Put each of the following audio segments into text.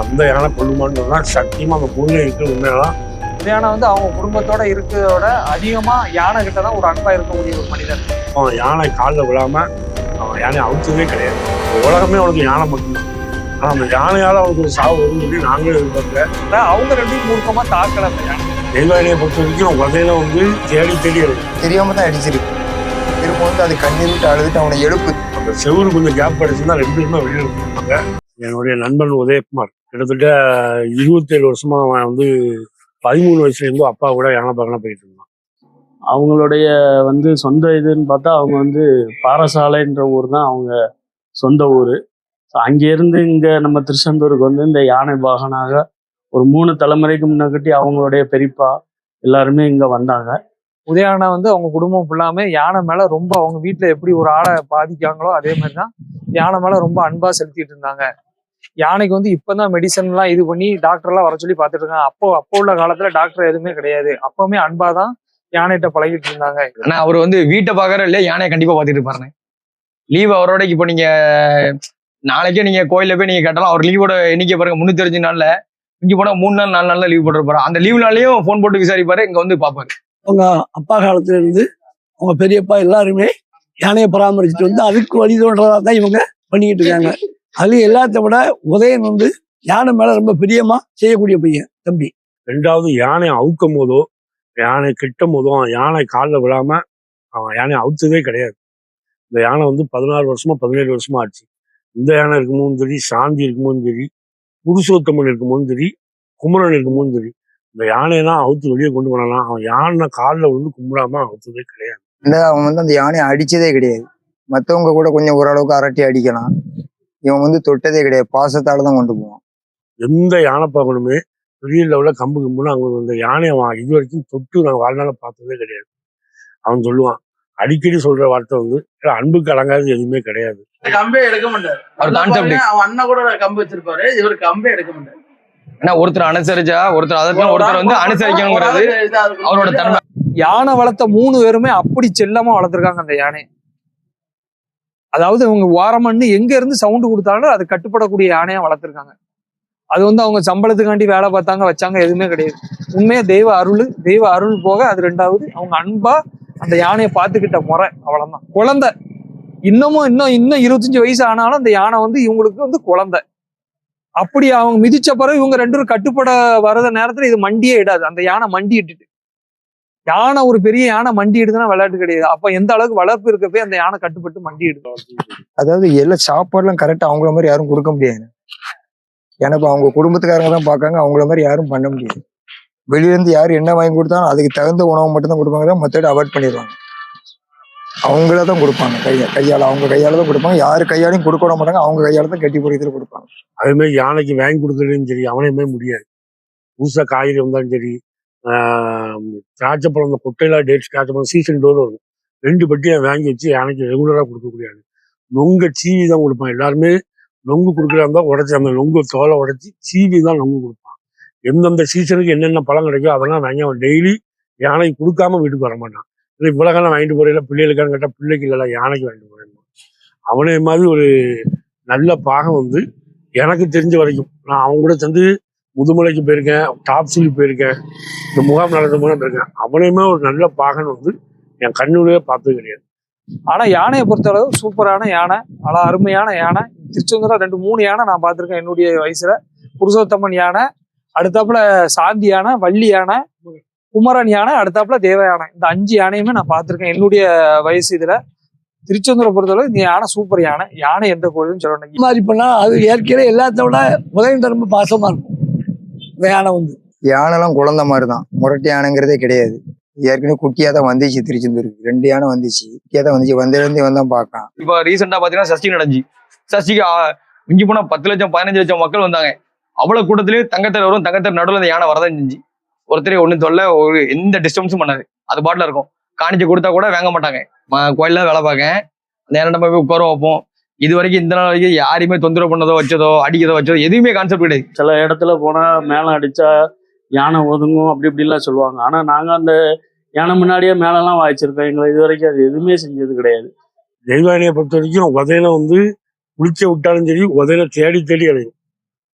அந்த யானை கொள்ளுமான்னு சொன்னா சத்தியமா அந்த பொண்ணு இருக்கு உண்மையெல்லாம். யானை வந்து அவங்க குடும்பத்தோட இருக்கிறதோட அதிகமா யானை கிட்ட தான் ஒரு அன்பா இருக்கக்கூடிய ஒரு மனிதன் அவன் யானை காலில் விழாம அவன் யானை அவுத்ததே கிடையாது. உலகமே அவனுக்கு யானை மட்டும்தான். ஆனா அந்த யானையால அவனுக்கு ஒரு சாவு வரும்னு சொல்லி நாங்களும் எதிர்பார்க்கல. அவங்க ரெண்டையும் மூர்க்கமா தாக்கல அந்த யானை. தெய்வானையை பொறுத்த வரைக்கும் உதயில வந்து தேடி தேடி எழுது தெரியாம தான் அடிச்சிருக்கு. திரும்ப வந்து அது கண்ணீர் விட்டு அழுதுட்டு அவனை எழுப்பு. அந்த செவுரு கொஞ்சம் கேப் அடிச்சுன்னா ரெண்டு பேருமே இருப்பாங்க என்னுடைய நண்பன் உதயகுமார். கிட்டத்தட்ட இருபத்தேழு வருஷமா அவன் வந்து பதிமூணு வயசுல இருந்து அப்பா கூட யானை பார்க்கலாம் போயிட்டு இருந்தான். அவங்களுடைய வந்து சொந்த இதுன்னு பார்த்தா அவங்க வந்து பாரசாலைன்ற ஊர் தான் அவங்க சொந்த ஊர். ஸோ அங்கேருந்து இங்கே நம்ம திருச்செந்தூருக்கு வந்து இந்த யானை வாகனாக ஒரு மூணு தலைமுறைக்கு முன்னாடி அவங்களுடைய பெரியப்பா எல்லாருமே இங்கே வந்தாங்க. உதயானா வந்து அவங்க குடும்பம் ஃபுல்லாமே யானை மேல ரொம்ப அவங்க வீட்டுல எப்படி ஒரு ஆளை பாதிக்காங்களோ அதே மாதிரி தான் யானை மேல ரொம்ப அன்பா செலுத்திட்டு இருந்தாங்க. யானைக்கு வந்து இப்பதான் மெடிசன் எல்லாம் இது பண்ணி டாக்டர் எல்லாம் வர சொல்லி பார்த்துட்டு இருக்காங்க. அப்போ அப்போ உள்ள காலத்துல டாக்டர் எதுவுமே கிடையாது. அப்பவுமே அன்பா தான் யானைகிட்ட பழகிட்டு இருந்தாங்க. ஆனா அவர் வந்து வீட்டை பாக்குற இல்லையா? யானையை கண்டிப்பா பாத்துட்டு இருப்பாருண்ணே லீவ் அவரோட இப்போ நீங்க நாளைக்கே நீங்க கோயில்ல போய் நீங்க கட்டலாம் அவர் லீவோட எண்ணிக்கை பாருங்க. முன்னூத்தி அஞ்சு நாள்ல இங்க போனா மூணு நாள் நாலு நாள்ல லீவ் போட்டுருப்பாரு. அந்த லீவ் நாள்லயும் ஃபோன் போட்டு விசாரிப்பாரு. இங்க வந்து பாப்பாரு அவங்க அப்பா காலத்துல இருந்து அவங்க பெரியப்பா எல்லாருமே யானையை பராமரிச்சுட்டு வந்து அதுக்கு வழி தோன்றதா தான் இவங்க பண்ணிக்கிட்டு இருக்காங்க. அது எல்லாத்த விட உதயன் வந்து யானை மேல ரொம்ப பிரியமா செய்யக்கூடிய பையன் தம்பி. ரெண்டாவது யானை அவுக்கும் போதோ யானை கிட்டும் போதோ யானை காலில் விழாம அவன் யானை அவுத்ததே கிடையாது. இந்த யானை வந்து பதினாறு வருஷமா பதினேழு வருஷமா ஆச்சு. இந்த யானை இருக்கும்போதும் சரி சாந்தி இருக்கும்போதும் சரி புருஷோத்தமன் இருக்கும்போதும் சரி குமரன் இருக்கும்போதும் சரி இந்த யானையெல்லாம் அவுத்து வெளியே கொண்டு போனாலாம் அவன் யானை காலில் விழுந்து கும்பிடாம அவுத்ததே கிடையாது. அவன் வந்து அந்த யானையை அடிச்சதே கிடையாது. மத்தவங்க கூட கொஞ்சம் ஓரளவுக்கு அரட்டி அடிக்கலாம். இவன் வந்து தொட்டதே கிடையாது. பாசத்தால தான் கொண்டு போவான். எந்த யானை பார்க்கணுமே பெரிய லெவலில் கம்பு கம்புன்னு அவங்க இந்த யானையை அவன் இது வரைக்கும் தொட்டு நான் வாழ்நாள பார்த்ததே கிடையாது. அவன் சொல்லுவான். அடிக்கடி சொல்ற வார்த்தை வந்து "இல்ல, அன்புக்கு அடங்காதது எதுவுமே கிடையாது. கம்பே எடுக்க மாட்டாரு. அவன் அண்ணன் கூட கம்பு வச்சிருப்பாரு. இவர் கம்பே எடுக்க மாட்டாரு. ஏன்னா ஒருத்தர் அனுசரிச்சா ஒருத்தர் அதற்கு ஒருத்தர் வந்து அனுசரிக்கணுங்கிறது அவரோட தன்மை. யானை வளர்த்த மூணு பேருமே அப்படி செல்லமா வளர்த்துருக்காங்க அந்த யானை. அதாவது அவங்க ஓரமண்ணு எங்க இருந்து சவுண்டு கொடுத்தாலும் அது கட்டுப்படக்கூடிய யானையா வளர்த்துருக்காங்க. அது வந்து அவங்க சம்பளத்துக்காண்டி வேலை பார்த்தாங்க வச்சாங்க எதுவுமே கிடையாது. உண்மையா தெய்வ அருள் தெய்வ அருள் போக அது ரெண்டாவது அவங்க அன்பா அந்த யானையை பார்த்துக்கிட்ட முறை அவ்வளவுதான். குழந்தை. இன்னமும் இன்னும் இன்னும் இருபத்தஞ்சு வயசு ஆனாலும் அந்த யானை வந்து இவங்களுக்கு வந்து குழந்தை. அப்படி அவங்க மிதிச்ச பிறகு இவங்க ரெண்டு பேரும் கட்டுப்பட வர்ற நேரத்துல இது மண்டியே இடாது. அந்த யானை மண்டி இட்டுட்டு. யானை ஒரு பெரிய யானை மண்டி எடுத்துனா விளையாட்டு கிடையாது. அப்ப எந்த அளவுக்கு வளர்ப்பு இருக்கப்பே அந்த யானை கட்டுப்பட்டு மண்டி எடுக்கும். அதாவது எல்லா சாப்பாடுலாம் கரெக்டா அவங்கள மாதிரி யாரும் கொடுக்க முடியாது. ஏன்னா இப்ப அவங்க குடும்பத்துக்காரங்க தான் பார்க்காங்க அவங்கள மாதிரி யாரும் பண்ண முடியாது. வெளியில இருந்து யார் என்ன வாங்கி கொடுத்தாலும் அதுக்கு தகுந்த உணவு மட்டும் தான் கொடுப்பாங்க தான் மற்றபடி அவாய்ட் பண்ணிடுவாங்க. அவங்கள தான் கொடுப்பாங்க கையா கையால. அவங்க கையால தான் கொடுப்பாங்க. யாரு கையாலையும் கொடுக்க விட மாட்டாங்க அவங்க கையால தான் கட்டி பொறியத்தில் கொடுப்பாங்க. அதே மாதிரி யானைக்கு வாங்கி கொடுக்கறதும் சரி அவனையுமே முடியாது. புதுசா காய்கறி வந்தாலும் சரி திராட்சைப்பழம் அந்த இந்த கொட்டையில டேட்ஸ் திராட்சை சீசன் டோர் வரும். ரெண்டு பட்டியை வாங்கி வச்சு யானைக்கு ரெகுலராக கொடுக்கக்கூடியது. நொங்க சீவி தான் கொடுப்பான். எல்லாருமே நொங்கு கொடுக்குறாங்க உடச்சி அந்த நொங்கு தோலை உடச்சி சீவி தான் நொங்கு கொடுப்பான். எந்தெந்த சீசனுக்கு என்னென்ன பழம் கிடைக்கோ அதெல்லாம் வாங்கி அவன் டெய்லி யானைக்கு கொடுக்காம வீட்டுக்கு வர மாட்டான். இல்லை இவ்வளோக்கெல்லாம் வாங்கிட்டு போறேன். பிள்ளைகளுக்கான்னு கேட்டால் பிள்ளைக்கு இல்லை யானைக்கு வாங்கிட்டு போறேன். அவனே மாதிரி ஒரு நல்ல பாகம் வந்து எனக்கு தெரிஞ்ச வரைக்கும். நான் அவங்க கூட சேர்ந்து முதுமலைக்கு போயிருக்கேன் டாப் சில் போயிருக்கேன். இந்த முகாம் நடந்த போன போயிருக்கேன். அவனையுமே ஒரு நல்ல பாகன் வந்து என் கண்ணுலயே பார்த்தது கிடையாது. ஆனா யானையை பொறுத்தளவு சூப்பரான யானை அழ அருமையான யானை. திருச்செந்தூர்ல ரெண்டு மூணு யானை நான் பார்த்திருக்கேன் என்னுடைய வயசுல. புருஷோத்தமன் யானை அடுத்தாப்புல சாந்தி யானை வள்ளி யானை குமரன் யானை அடுத்தாப்புல தேவ யானை. இந்த அஞ்சு யானையுமே நான் பார்த்திருக்கேன் என்னுடைய வயசு இதுல. திருச்செந்தூரை பொறுத்தளவு இந்த யானை சூப்பர் யானை. யானை எந்த கோயிலும் சொல்லணும். மாதிரி பண்ணா அது ஏற்கனவே எல்லாத்த விட உதயன் ரொம்ப பாசமா இருக்கும். யானை வந்து யானைலாம் குழந்தை மாதிரி தான் முரட்டு யானைங்கிறதே கிடையாது. ஏற்கனவே குட்டியா தான் வந்துச்சு திருச்செந்தூருக்கு. ரெண்டு யானை வந்துச்சு. குட்டியா தான் வந்துச்சு. வந்ததுலேருந்து இவன் தான் பார்க்கான் இப்போ ரீசெண்டா பாத்தீங்கன்னா சஷ்டி நடந்துச்சு. சஷ்டிக்கு மிஞ்சி போனா பத்து லட்சம் பதினஞ்சு லட்சம் மக்கள் வந்தாங்க. அவ்வளவு கூட்டத்திலேயே தங்கத்தர் வரும் தங்கத்தர் நடுவில் அந்த யானை வரதான் செஞ்சு ஒருத்தரே ஒண்ணு தொல்ல ஒரு எந்த டிஸ்டர்பன்ஸும் பண்ணாது. அது பாட்டுல இருக்கும். காணிச்சு கொடுத்தா கூட வாங்க மாட்டாங்க. கோயில்ல வேலை பார்க்கேன் நேரம் நம்ம போய் உட்கார வைப்போம். இது வரைக்கும் இந்த நாள் வரைக்கும் யாரையுமே தொந்தரவு பண்ணதோ வச்சதோ அடிக்கிறதோ வச்சதோ எதுவுமே கான்செப்ட் கிடையாது. சில இடத்துல போனால் மேளம் அடித்தா யானை ஒதுங்கும் அப்படி இப்படிலாம் சொல்லுவாங்க. ஆனால் நாங்கள் அந்த யானை முன்னாடியே மேளம்லாம் வாய்ச்சிருக்கோம். எங்களை இது வரைக்கும் அது எதுவுமே செஞ்சது கிடையாது. தெய்வானையை பொறுத்த வரைக்கும் உதயில வந்து குளிக்க விட்டாலும் சரி உதயில தேடி தேடி அலையும்.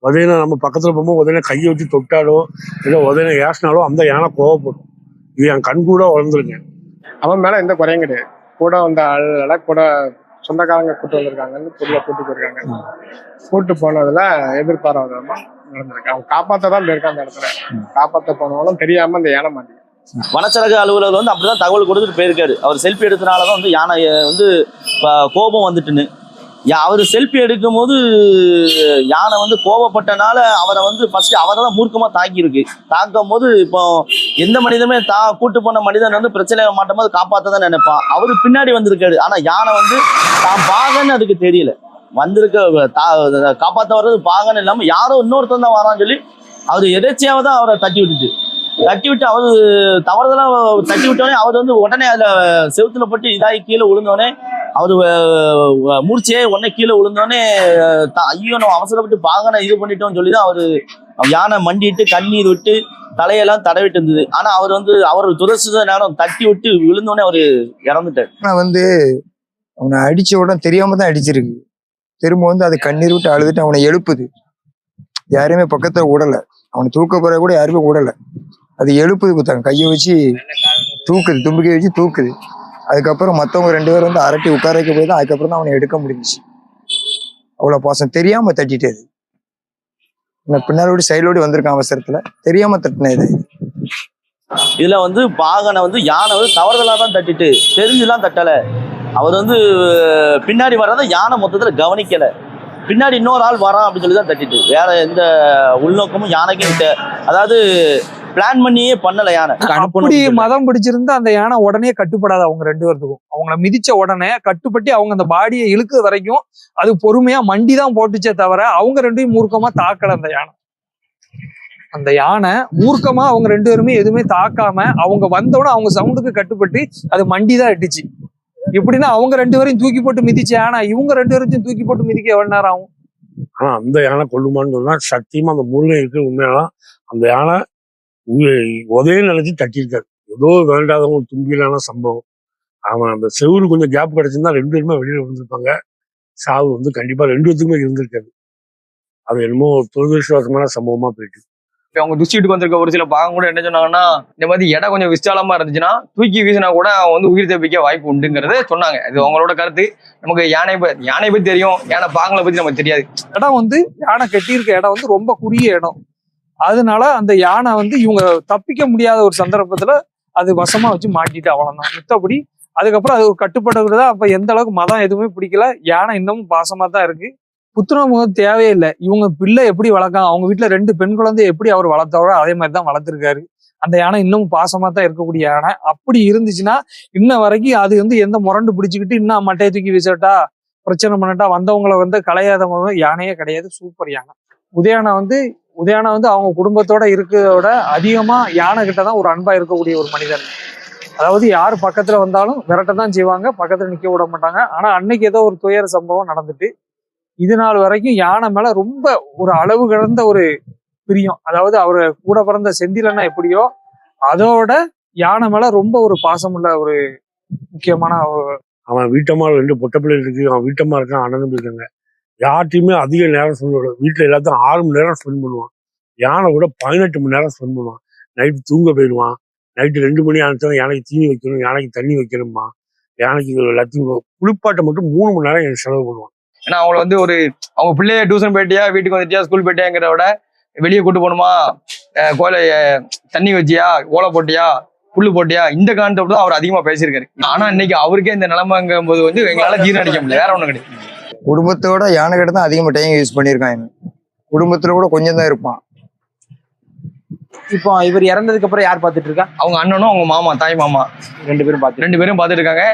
உதயனை நம்ம பக்கத்துல போகும்போது உதயனை கையை வச்சு தொட்டாலோ இல்லை உதயனை ஏசினாலோ அந்த யானை கோவப்படும். இது என் கண் கூட வளர்ந்துருக்கேன் அவன் மேல எந்த குறையும் கிடையாது. கூட வந்த ஆளுகளை கூட சொந்தக்காரங்க கூட்டு வந்திருக்காங்கன்னு பொருளை கூட்டு போயிருக்காங்க. கூட்டு போனதுல எதிர்பாராதமா நடந்திருக்கு. அவன் காப்பாத்த தான் போயிருக்கான் அந்த இடத்துல. காப்பாத்த போனவங்களும் தெரியாம அந்த யானை மாட்டி வனச்சரக அலுவலர் வந்து அப்படிதான் தகவல் கொடுத்துட்டு போயிருக்காரு. அவர் செல்ஃபி எடுத்தனால தான் வந்து யானை வந்து கோபம் வந்துட்டுன்னு. அவர் செல்ஃபி எடுக்கும் போது யானை வந்து கோபப்பட்டனால அவரை வந்து ஃபர்ஸ்ட் அவரை தான் மூர்க்கமாக தாக்கியிருக்கு. தாக்கும் போது இப்போ எந்த மனிதனுமே தா கூட்டு போன மனிதன் வந்து பிரச்சனை மாட்டும் போது காப்பாற்ற தான் நினைப்பான். அவரு பின்னாடி வந்திருக்காரு. ஆனால் யானை வந்து தான் பாகன்னு அதுக்கு தெரியல. வந்திருக்க தா- காப்பாற்ற வர்றது பாகன்னு இல்லாமல் யாரோ இன்னொருத்தன் தான் வரான்னு சொல்லி அவர் எதேச்சியாக தான் அவரை தட்டி விட்டுச்சு. தட்டி விட்டு அவர் தவறுதலாக தட்டி விட்டோடனே அவர் வந்து உடனே அதில் செவுத்துல போட்டு இதாகி கீழே விழுந்தோடனே அவரு மூர்ச்சியே உடனே கீழே விழுந்தோடனே ஐயோ நம்ம அவசரப்பட்டு பாகனை இது பண்ணிட்டோம்னு சொல்லி தான் அவரு யானை மண்டிட்டு கண்ணீர் விட்டு தலையெல்லாம் தடவிட்டு இருந்தது. ஆனா அவர் வந்து அவர் துரசித நேரம் தட்டி விட்டு விழுந்தோடனே அவரு இறந்துட்டார். ஆனா வந்து அவனை அடிச்ச உடனே தெரியாம தான் அடிச்சிருக்கு. திரும்ப வந்து அது கண்ணீர் விட்டு அழுதுட்டு அவனை எழுப்புது. யாருமே பக்கத்துல விடல. அவனை தூக்க போற கூட யாருமே விடல. அது எழுப்புது குத்தாங்க கையை வச்சு தூக்குது தும்பிக்கை வச்சு தூக்குது. அதுக்கப்புறம் மத்தவங்க ரெண்டு பேரும் வந்து அரட்டி உட்கார வைக்க போய் தான் அதுக்கப்புறம் தான் அவனை எடுக்க முடிஞ்சுச்சு. அவ்வளோ பாசம். தெரியாம தட்டிட்டது நான் பின்னாடி சைடோடி வந்திருக்கான் தெரியாமல் தெரியாம இது. இதுல வந்து பாகனை வந்து யானை வந்து தவறுதலா தான் தட்டிட்டு தெரிஞ்சுலாம் தட்டல. அவர் வந்து பின்னாடி வர்றதை யானை மொத்தத்துல கவனிக்கல. பின்னாடி இன்னொரு ஆள் வரான் அப்படின்னு சொல்லி தான் தட்டிட்டு. வேற எந்த உள்நோக்கமும் யானைக்கும் அதாவது பிளான் பண்ணியே பண்ணல யானை. அப்படி மதம் பிடிச்சிருந்தா அந்த யானை உடனே கட்டுப்படாது அவங்க ரெண்டு பேர்த்துக்கும். அவங்கள மிதிச்ச உடனே கட்டுப்பட்டு அவங்க அந்த பாடியை இழுக்குற வரைக்கும் அது பொறுமையா மண்டி தான் போட்டுச்சே தவிர அவங்க ரெண்டையும் மூர்க்கமா தாக்கல அந்த யானை. அந்த யானை மூர்க்கமா அவங்க ரெண்டு பேருமே எதுவுமே தாக்காம அவங்க வந்தோடனே அவங்க சவுண்டுக்கு கட்டுப்பட்டு அது மண்டி தான் எட்டுச்சு இப்படின்னா அவங்க ரெண்டு பேரையும் தூக்கி போட்டு மிதிச்ச யானை இவங்க ரெண்டு பேரையும் தூக்கி போட்டு மிதிக்க எவ்வளவு நேரம் ஆகும்? ஆனா அந்த யானை கொல்லுமான்னு சொன்னா சத்தியமா அந்த முருகன் இருக்கு உண்மையானா அந்த யானை உ- உதயம் நினைச்சு தட்டியிருக்காரு. ஏதோ வேண்டாதவங்க தும்பிலான சம்பவம். அவன் அந்த செவுரு கொஞ்சம் கேப் கிடைச்சிருந்தா ரெண்டு பேருமே வெளியில வந்திருப்பாங்க சாவு வந்து கண்டிப்பா ரெண்டு பேத்துக்குமே இருந்திருக்காது. அது என்னமோ ஒரு துரதிருஷ்டவசமான சம்பவமா போயிட்டு. அவங்க துஷ்டிட்டு வந்திருக்க ஒரு சில பாகம் கூட என்ன சொன்னாங்கன்னா இந்த மாதிரி இடம் கொஞ்சம் விசாலமா இருந்துச்சுன்னா தூக்கி வீசினா கூட அவன் வந்து உயிர் தப்பிக்க வாய்ப்பு உண்டுங்கிறத சொன்னாங்க. இது அவங்களோட கருத்து. நமக்கு யானை ப- யானை பத்தி தெரியும். யானை பாகங்களை பத்தி நமக்கு தெரியாது. இடம் வந்து யானை கட்டியிருக்க இடம் வந்து ரொம்ப குறுகிய இடம் அதனால அந்த யானை வந்து இவங்க தப்பிக்க முடியாத ஒரு சந்தர்ப்பத்துல அது வசமா வச்சு மாட்டிட்டு அவ்வளவுதான். மித்தபடி அதுக்கப்புறம் அது ஒரு கட்டுப்பட்டது அப்ப எந்த அளவுக்கு மதம் எதுவுமே பிடிக்கல. யானை இன்னமும் பாசமா தான் இருக்கு. புத்துணமுகம் தேவையே இல்லை இவங்க பிள்ளை எப்படி வளர்க்காங்க? அவங்க வீட்டுல ரெண்டு பெண் குழந்தை எப்படி அவர் வளர்த்தாரோ அதே மாதிரி தான் வளர்த்துருக்காரு. அந்த யானை இன்னமும் பாசமா தான் இருக்கக்கூடிய யானை. அப்படி இருந்துச்சுன்னா இன்ன வரைக்கும் அது வந்து எந்த முரண்டு பிடிச்சுக்கிட்டு இன்னும் மட்டையை தூக்கி வீசட்டா பிரச்சனை பண்ணட்டா வந்தவங்களை வந்து கலையாதவங்க யானையே கிடையாது. சூப்பர் யானை. உதயானா வந்து உதயானா வந்து அவங்க குடும்பத்தோட இருக்கிறத விட அதிகமா யானை கிட்ட தான் ஒரு அன்பா இருக்கக்கூடிய ஒரு மனிதன். அதாவது யார் பக்கத்துல வந்தாலும் விரட்ட தான் செய்வாங்க பக்கத்துல நிக்க விட மாட்டாங்க. ஆனா அன்னைக்கு ஏதோ ஒரு துயர சம்பவம் நடந்துட்டு இது நாள் வரைக்கும் யானை மேல ரொம்ப ஒரு அளவு கிடந்த ஒரு பிரியம். அதாவது அவர் கூட பிறந்த செந்திலன்னா எப்படியோ அதோட யானை மேல ரொம்ப ஒரு பாசமுள்ள ஒரு முக்கியமான அவன் வீட்டம்மா ரெண்டு பொட்டப்பிள்ளை இருக்கு. அவன் வீட்டம்மா இருக்கான் அண்ணன் இருக்காங்க. யார்ட்டையுமே அதிக நேரம் ஸ்பெண்ட் பண்ணுவான் வீட்டில் எல்லாத்தையும் ஆறு மணி நேரம் ஸ்பெண்ட் பண்ணுவான். யானை கூட பதினெட்டு மணி நேரம் ஸ்பெண்ட் பண்ணுவான். நைட்டு தூங்க போயிடுவான். நைட்டு ரெண்டு மணி ஆனதும் யானைக்கு தீனி வைக்கணும் யானைக்கு தண்ணி வைக்கணுமா யானைக்கு எல்லாத்தையும் குளிப்பாட்டை மட்டும் மூணு மணி நேரம் எனக்கு செலவு பண்ணுவான். ஏன்னா அவங்கள வந்து ஒரு அவங்க பிள்ளைய டியூஷன் போயிட்டியா வீட்டுக்கு வந்துட்டியா ஸ்கூல் போயிட்டியாங்கிறத விட வெளியே கூட்டு போகணுமா? கோயில தண்ணி வச்சியா? ஓலை போட்டியா? புல்லு போட்டியா? இந்த கான்செப்ட் தான் அவர் அதிகமா பேசியிருக்காரு. ஆனா இன்னைக்கு அவருக்கே இந்த நிலைமைங்கும் போது வந்து எங்களால ஜீரணிக்க முடியல. வேற ஒண்ணும் கிடையாது. குடும்பத்தோட யானை கிட்ட தான் அதிகமாக டைம் யூஸ் பண்ணியிருக்கான் இவன். குடும்பத்துல கூட கொஞ்சம் தான் இருப்பான். இப்போ இவர் இறந்ததுக்கு அப்புறம் யார் பார்த்துட்டு இருக்கா? அவங்க அண்ணனும் அவங்க மாமா தாய் மாமா. ரெண்டு பேரும் பார்த்து ரெண்டு பேரும் பார்த்துட்டு இருக்காங்க.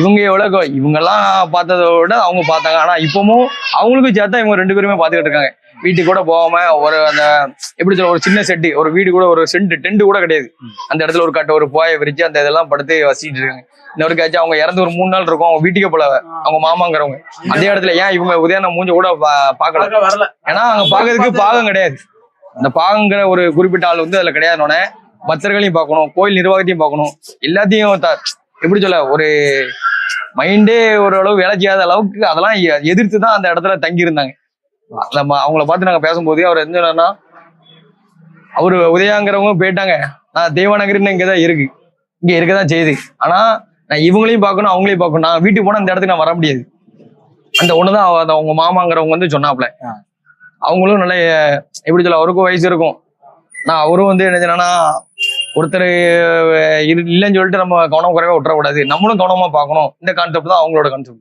இவங்க எவ்வளவு இவங்க எல்லாம் பார்த்ததை விட அவங்க பார்த்தாங்க. ஆனா இப்பவும் அவங்களுக்கும் சேர்த்தா இவங்க ரெண்டு பேருமே பார்த்துக்கிட்டு இருக்காங்க. வீட்டுக்கு கூட போகாம ஒரு அந்த எப்படி சொல்ல ஒரு சின்ன செட்டு ஒரு வீடு கூட ஒரு சென்ட் டென்ட் கூட கிடையாது. அந்த இடத்துல ஒரு கட்டை ஒரு போயை விரிச்சு அந்த இதெல்லாம் படுத்து வசிக்கிட்டு இருக்காங்க. இன்னொருக்காச்சும் அவங்க இறந்து ஒரு மூணு நாள் இருக்கும் அவங்க வீட்டுக்கே போல அவங்க மாமாங்கிறவங்க. அதே இடத்துல ஏன் இவங்க உதயன மூஞ்ச கூட பா- பார்க்கல? வரல. ஏன்னா அங்க பாக்குறதுக்கு பாகம் கிடையாது. அந்த பாகங்கிற ஒரு குறிப்பிட்ட ஆள் வந்து அதுல கிடையாதுனோட பக்தர்களையும் பார்க்கணும் கோயில் நிர்வாகத்தையும் பார்க்கணும். எல்லாத்தையும் எப்படி சொல்ல ஒரு மைண்டே ஓரளவு வேலை செய்யாத அளவுக்கு அதெல்லாம் எதிர்த்து தான் அந்த இடத்துல தங்கி இருந்தாங்க நம்ம அவங்கள பார்த்து நாங்க பேசும்போது அவர் என்ன சொன்னார்னா அவரு உதயாங்கிறவங்க போயிட்டாங்க. நான் தேவநகரின்னு இங்க தான் இருக்கு. இங்க இருக்க தான் செய்யுது. ஆனா நான் இவங்களையும் பார்க்கணும் அவங்களையும் பார்க்கணும். நான் வீட்டுக்கு போனா இந்த இடத்துக்கு நான் வர முடியாது. அந்த ஒண்ணுதான் அவ- அந்த அவங்க மாமாங்கிறவங்க வந்து சொன்னாப்ல ஆ. அவங்களும் நல்ல எப்படி சொல்ல அவருக்கும் வயசு இருக்கும். நான் அவரும் வந்து என்ன சொன்னா ஒருத்தர் இல்லைன்னு சொல்லிட்டு நம்ம கவனம் குறைவா விட்டுறக்கூடாது. நம்மளும் கவனமா பார்க்கணும். இந்த கான்செப்ட் தான் அவங்களோட கான்செப்ட்